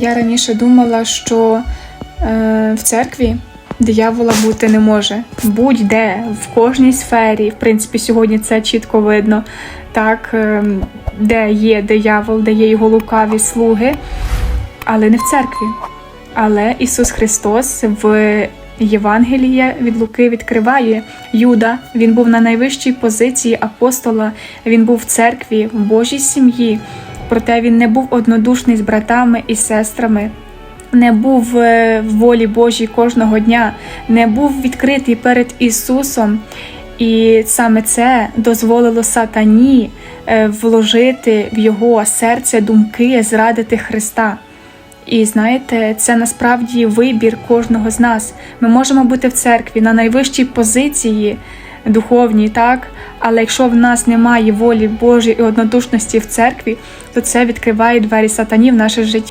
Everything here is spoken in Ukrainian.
Я раніше думала, що е, в церкві диявола бути не може. Будь-де, в кожній сфері. В принципі, сьогодні це чітко видно. Так, е, де є диявол, де є його лукаві слуги, але не в церкві. Але Ісус Христос в Євангелії від Луки відкриває Юда. Він був на найвищій позиції апостола. Він був в церкві, в Божій сім'ї. Проте він не був однодушний з братами і сестрами. Не був е, в волі Божій кожного дня, не був відкритий перед Ісусом, і саме це дозволило сатані е, вложити в його серце думки зрадити Христа. І знаєте, це насправді вибір кожного з нас. Ми можемо бути в церкві на найвищій позиції духовній, так? Але якщо в нас немає волі Божої і однодушності в церкві, то це відкриває двері сатані в наше життя.